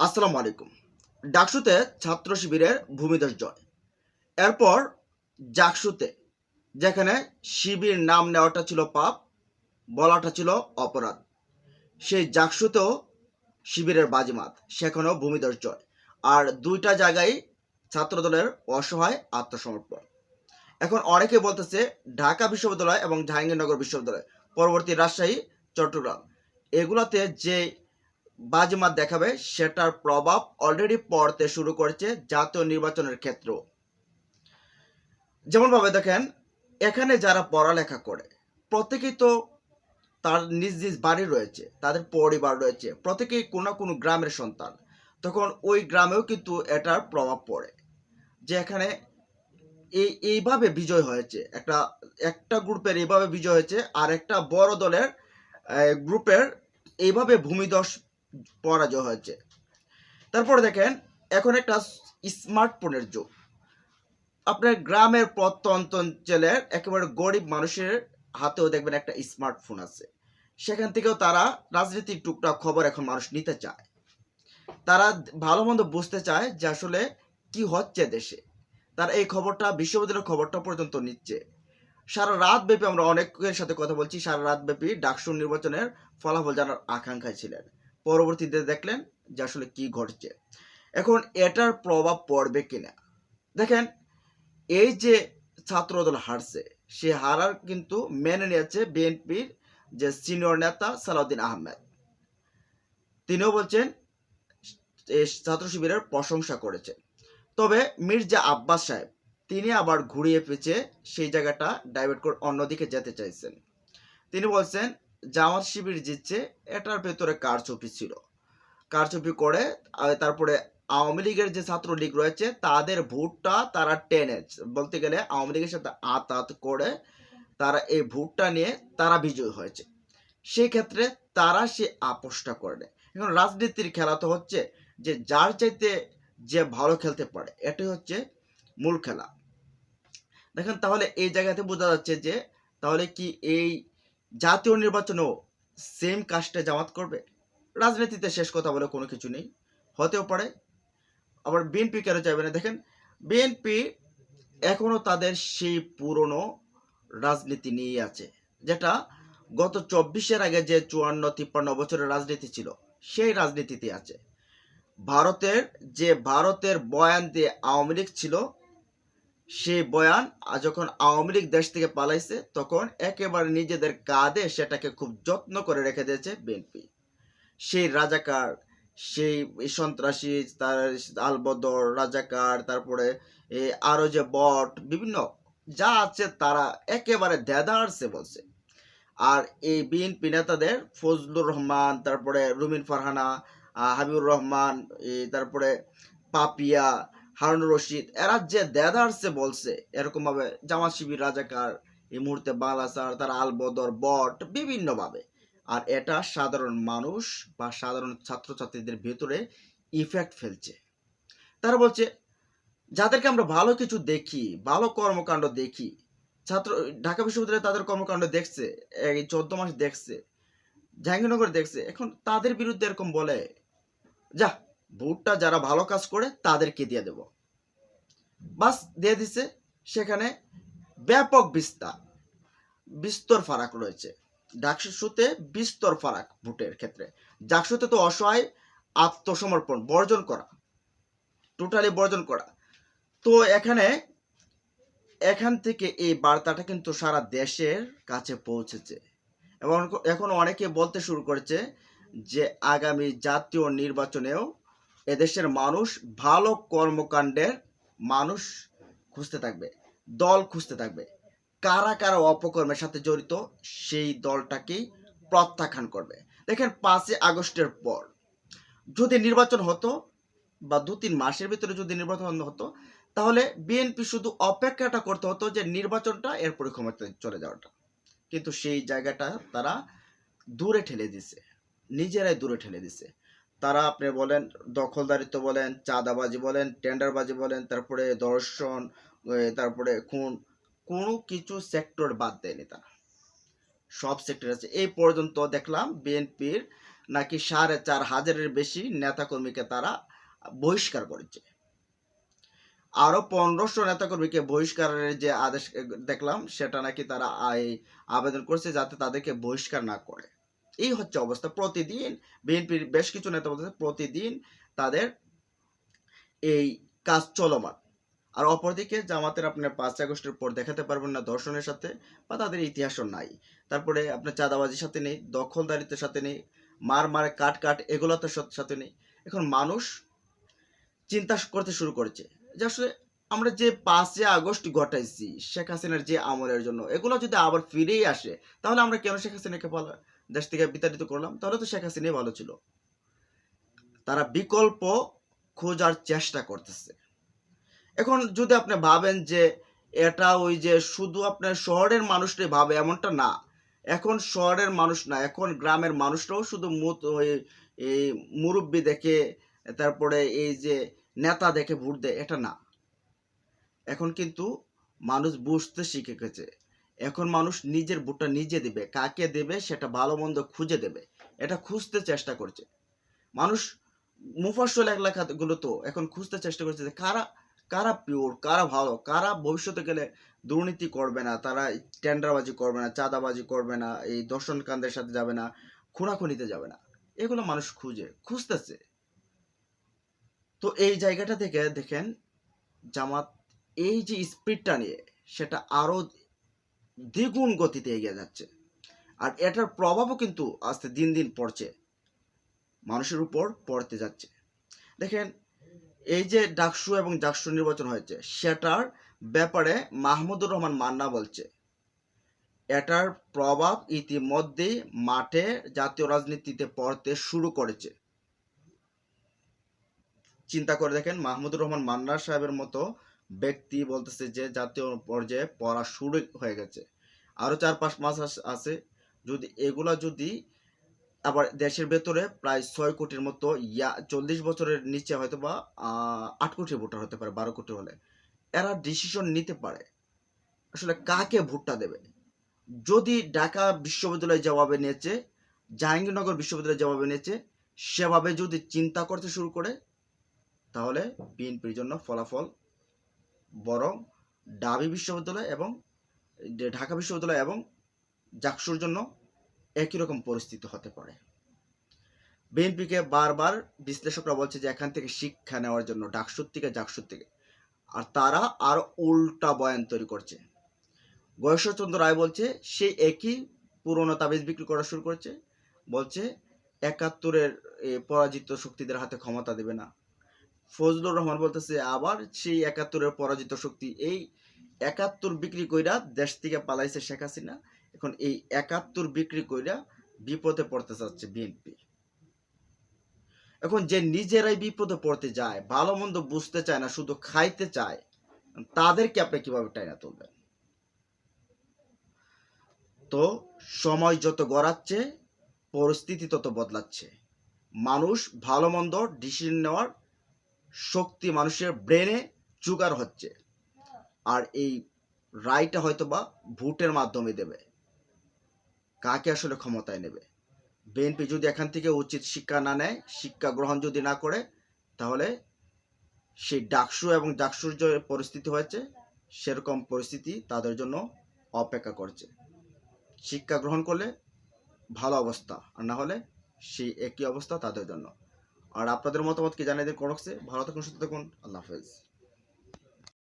আসসালামু আলাইকুম। ডাকসুতে ছাত্র শিবিরের ভূমিদস জয়। এরপর জাকসুতে, যেখানে শিবির নাম নেওয়াটা ছিল পাপ, বলাটা ছিল অপরাধ। সেই জাকসুতেও শিবিরের বাজিমাত, সেখানেও ভূমিদস জয়। আর দুইটা জায়গায় ছাত্রদলের অসহায় আত্মসমর্পণ। এখন অনেকে বলতেছে, ঢাকা বিশ্ববিদ্যালয় এবং জাহাঙ্গীরনগর বিশ্ববিদ্যালয়, পরবর্তী রাজশাহী, চট্টগ্রাম, এগুলাতে যে বাজিমাত দেখাবে, সেটার প্রভাব অলরেডি পড়তে শুরু করেছে জাতীয় নির্বাচনের ক্ষেত্র। যেমনভাবে দেখেন, এখানে যারা পড়ালেখা করে, প্রত্যেকেই তো তার নিজ নিজ বাড়ি রয়েছে, তাদের পরিবার রয়েছে, প্রত্যেকেই কোনো কোনো গ্রামের সন্তান। তখন ওই গ্রামেও কিন্তু এটার প্রভাব পড়ে, যে এখানে এই, এইভাবে বিজয় হয়েছে। একটা একটা গ্রুপের এইভাবে বিজয় হয়েছে, আর একটা বড় দলের গ্রুপের এইভাবে ভূমিদশ পরাজয় হয়েছে। তারপরে দেখেন, এখন একটা স্মার্টফোনের যুগ। আপনার গ্রামের প্রত্যন্ত অঞ্চলের একেবারে গরিব মানুষের হাতেও দেখবেন একটা স্মার্টফোন আছে। সেখান থেকেও তারা রাজনীতির টুকটাক খবর এখন মানুষ নিতে চায়। তারা ভালো মন্দ বুঝতে চায় যে আসলে কি হচ্ছে দেশে। তার এই খবরটা, বিশ্ববিদ্যালয়ের খবরটা পর্যন্ত নিচ্ছে। সারা রাত ব্যাপী আমরা অনেকের সাথে কথা বলছি, সারা রাত ব্যাপী ডাকসুর নির্বাচনের ফলাফল জানার আকাঙ্ক্ষায় ছিলেন। পরবর্তীতে দেখলেন যে আসলে কি ঘটছে। এখন এটার প্রভাব পড়বে কিনা? দেখেন, এই যে ছাত্রদল হারছে, সে হারার কিন্তু মেনে নিয়েছে বিএনপির যে সিনিয়র নেতা সালাউদ্দিন আহমেদ। তিনিও বলছেন ছাত্র শিবিরের প্রশংসা করেছে। তবে মির্জা আব্বাস সাহেব, তিনি আবার ঘুরিয়ে পেঁচে সেই জায়গাটা ডাইভার্ট করে অন্যদিকে যেতে চাইছেন। তিনি বলছেন জামাত শিবির জিতছে, এটার ভেতরে কারচুপি ছিল। কারচুপি করে তারপরে আওয়ামী লীগের যে ছাত্র লীগ রয়েছে, তাদের ভোটটা তারা টেনে বলতে গেলে আওয়ামী লীগের সাথে আতাত করে তারা এই ভোটটা নিয়ে তারা বিজয়ী হয়েছে। সেই ক্ষেত্রে তারা সে আপোষটা করে এখন রাজনীতির খেলা তো হচ্ছে যে যার চাইতে যে ভালো খেলতে পারে, এটাই হচ্ছে মূল খেলা। দেখেন তাহলে এই জায়গাতে বোঝা যাচ্ছে যে তাহলে কি এই জাতীয় নির্বাচনেও সেম কাজটা জামাত করবে। রাজনীতিতে শেষ কথা বলে কোনো কিছু নেই। হতেও পারে। আবার বিএনপি কেন চাইবে না? দেখেন বিএনপি এখনও তাদের সেই পুরনো রাজনীতি নিয়ে আছে, যেটা গত চব্বিশের আগে যে চুয়ান্ন, তিপ্পান্ন বছরের রাজনীতি ছিল, সেই রাজনীতিতে আছে। ভারতের যে, ভারতের বয়ান দিয়ে আওয়ামী লীগ ছিল সেই বয়ান যখন আওয়ামী লীগ দেশ থেকে পালাইছে, তখন একেবারে নিজেদের কাঁধে সেটাকে খুব যত্ন করে রেখে দিয়েছে বিএনপি। সেই রাজাকার, সেই সন্ত্রাসী, তার আলবদর রাজাকার, তারপরে এ আরও যে বট, বিভিন্ন যা আছে তারা একেবারে দেদারসে বলছে। আর এই বিএনপি নেতাদের ফজলুর রহমান, তারপরে রুমিন ফারহানা হাবিবুর রহমান তারপরে পাপিয়া হারুনুর রশিদ, এরা যে দেদারসে বলছে এরকম ভাবে জামাত শিবির রাজাকার, এই মুহূর্তে বালাসার তার আলবদর বট, বিভিন্নভাবে। আর এটা সাধারণ মানুষ বা সাধারণ ছাত্রছাত্রীদের ভেতরে ইফেক্ট ফেলছে। তারা বলছে, যাদেরকে আমরা ভালো কিছু দেখি, ভালো কর্মকাণ্ড দেখি, ছাত্র, ঢাকা বিশ্ববিদ্যালয়ে তাদের কর্মকাণ্ড দেখছে, এই চোদ্দ মাস দেখছে, জাহাঙ্গীরনগর দেখছে, এখন তাদের বিরুদ্ধে এরকম বলে, যা ভোটটা যারা ভালো কাজ করে তাদেরকে দিয়ে দেব। বাস দিয়ে দিছে, সেখানে ব্যাপক বিস্তার, বিস্তর ফারাক রয়েছে। ডাকসুতে বিস্তর ফারাক ভোটের ক্ষেত্রে। ডাকসুতে তো অসহায়, আত্মসমর্পণ, বর্জন করা টোটালি বর্জন করা। তো এখানে, এখান থেকে এই বার্তাটা কিন্তু সারা দেশের কাছে পৌঁছেছে। এবং এখন অনেকে বলতে শুরু করেছে যে আগামী জাতীয় নির্বাচনেও এদেশের মানুষ ভালো কর্মকাণ্ডের মানুষ খুঁজতে থাকবে, দল খুঁজতে থাকবে। কারা কারা অপকর্মের সাথে জড়িত, সেই দলটাকেই প্রত্যাখ্যান করবে। দেখেন পাঁচই আগস্টের পর যদি নির্বাচন হতো বা দু তিন মাসের ভিতরে যদি নির্বাচন হতো, তাহলে বিএনপি শুধু অপেক্ষাটা করতে হতো যে নির্বাচনটা এরপরে ক্ষমতায় চলে যাওয়াটা। কিন্তু সেই জায়গাটা তারা দূরে ঠেলে দিছে, নিজেরাই দূরে ঠেলে দিছে। তারা আপনি বলেন দখলদারিত্ব বলেন, চাঁদাবাজি বলেন, টেন্ডারবাজি বলেন, তারপরে দর্শন তারপরে খুন, কোনো কিছু সেক্টর বাদ দেয়নি তারা। সব সেক্টর আছে। এই পর্যন্ত দেখলাম বিএনপির নাকি সাড়ে চার হাজারের বেশি নেতাকর্মীকে তারা বহিষ্কার করেছে। আরও পনেরোশো নেতাকর্মীকে বহিষ্কারের যে আদেশ দেখলাম সেটা নাকি তারা আবেদন করছে যাতে তাদেরকে বহিষ্কার না করে। এই হচ্ছে অবস্থা। প্রতিদিন বিএনপির বেশ কিছু নেতা বলতেছে প্রতিদিন তাদের এই কাজ চলমান। আর অপরদিকে জামাতের আপনার পাঁচ আগস্টের পর দেখাতে পারবেন না দর্শনের সাথে বা তাদের ইতিহাসও নাই। তারপরে আপনার চাঁদাবাজির সাথে নেই, দখলদারিত্বের সাথে নেই, মার মারে কাট কাট এগুলোতে সাথে নেই। এখন মানুষ চিন্তা করতে শুরু করেছে যে আসলে আমরা যে পাঁচই আগস্ট ঘটাইছি শেখ হাসিনার যে আমলের জন্য, এগুলো যদি আবার ফিরেই আসে, তাহলে আমরা কেন শেখ হাসিনাকে দেশ থেকে বিতাড়িত করলাম? তাহলে তো শেখ হাসিনাই ভালো ছিল। তারা বিকল্প খোঁজার চেষ্টা করতেছে। এখন যদি আপনি ভাবেন যে এটা ওই যে শুধু আপনার শহরের মানুষটাই ভাবে এমনটা না, এখন শহরের মানুষ না, এখন গ্রামের মানুষরাও শুধু ওই মুরব্বী দেখে, তারপরে এই যে নেতা দেখে ভোট দেয়, এটা না। এখন কিন্তু মানুষ বুঝতে শিখে গেছে। এখন মানুষ নিজের ভোটটা নিজে দেবে, কাকে দেবে সেটা ভালো মন্দ খুঁজে দেবে, এটা খুঁজতে চেষ্টা করছে। মানুষ মুফাসল এলাকাগুলো তো এখন খুঁজতে চেষ্টা করছে যে কারা কারা পিওর কারা ভালো, কারা ভবিষ্যতে গেলে দুর্নীতি করবে না, তারা টেন্ডারবাজি করবে না, চাঁদাবাজি করবে না, এই দর্শন কান্দের সাথে যাবে না, খুনাখুনিতে যাবে না। এগুলো মানুষ খুঁজে, খুঁজতেছে। তো এই জায়গাটা থেকে দেখেন জামাত এই যে স্পিডটা নিয়ে, সেটা আরও দ্বিগুণ গতিতে এগিয়ে যাচ্ছে। আর এটার প্রভাবও কিন্তু আস্তে দিন দিন পড়ছে। মানুষের উপর পড়তে যাচ্ছে। দেখেন, এই যে ডাকসু এবং জাকসু নির্বাচন হয়েছে, সেটার ব্যাপারে মাহমুদুর রহমান মান্না বলছে, এটার প্রভাব ইতিমধ্যেই মাঠে জাতীয় রাজনীতিতে পড়তে শুরু করেছে। চিন্তা করে দেখেন, মাহমুদুর রহমান মান্না সাহেবের মতো ব্যক্তি বলতেছে যে জাতীয় পর্যায়ে পড়া শুরু হয়ে গেছে। আরও চার পাঁচ মাস আছে। যদি এগুলা যদি আবার দেশের ভেতরে প্রায় ছয় কোটির মতো ইয়া, চল্লিশ বছরের নিচে হয়তো বা আট কোটি ভোটার হতে পারে, বারো কোটি হলে। এরা ডিসিশন নিতে পারে। আসলে কাকে ভোটটা দেবে? যদি ঢাকা বিশ্ববিদ্যালয় জবাবে নিয়েছে জাহাঙ্গীরনগর বিশ্ববিদ্যালয় জবাবে নিয়েছে সেভাবে যদি চিন্তা করতে শুরু করে, তাহলে বিএনপির জন্য ফলাফল বরং ডাবি বিশ্ববিদ্যালয় এবং ঢাকা বিশ্ববিদ্যালয় এবং জাকসুর জন্য একই রকম পরিস্থিতি হতে পারে। বিএনপিকে বারবার বিশ্লেষকরা বলছে যে এখান থেকে শিক্ষা নেওয়ার জন্য, ডাকসুর থেকে জাকসুর থেকে। আর তারা আর উল্টা বয়ান তৈরি করছে। গয়েশ্বরচন্দ্র রায় বলছে সেই একই পুরনো তাবিজ বিক্রি করা শুরু করেছে। বলছে, একাত্তরের পরাজিত শক্তিদের হাতে ক্ষমতা দেবে না। ফজলুর রহমান বলতেছে, আবার সেই একাত্তরের পরাজিত শক্তি, এই একাত্তর বিক্রি কইরা দেশ থেকে পালাইছে শেখ হাসিনা। এখন এই একাত্তর বিক্রি কইরা বিপদে পড়তে চাচ্ছে বিএনপি। এখন যে নিজেরাই বিপদে পড়তে যায়, ভালো মন্দ বুঝতে চায় না, শুধু খাইতে চায়, তাদেরকে আপনি কীভাবে টাইনা তুলবেন? তো সময় যত গড়াচ্ছে, পরিস্থিতি তত বদলাচ্ছে। মানুষ ভালো মন্দ ডিসিশন নেওয়ার শক্তি মানুষের ব্রেনে জোগাড় হচ্ছে। আর এই রায়টা হয়তো বা ভোটের মাধ্যমে দেবে। কাকে আসলে ক্ষমতায় নেবে? বিএনপি যদি এখান থেকে উচিত শিক্ষা না নেয়, শিক্ষা গ্রহণ যদি না করে, তাহলে সেই ডাকসু এবং ডাকসুর যে পরিস্থিতি হয়েছে, সেরকম পরিস্থিতি তাদের জন্য অপেক্ষা করছে। শিক্ষা গ্রহণ করলে ভালো অবস্থা, আর না হলে সেই একই অবস্থা তাদের জন্য। আর আপনাদের মতামত কি জানিয়ে দেন করছে ভালো থাকুন সুস্থ থাকুন। আল্লাহ হাফেজ।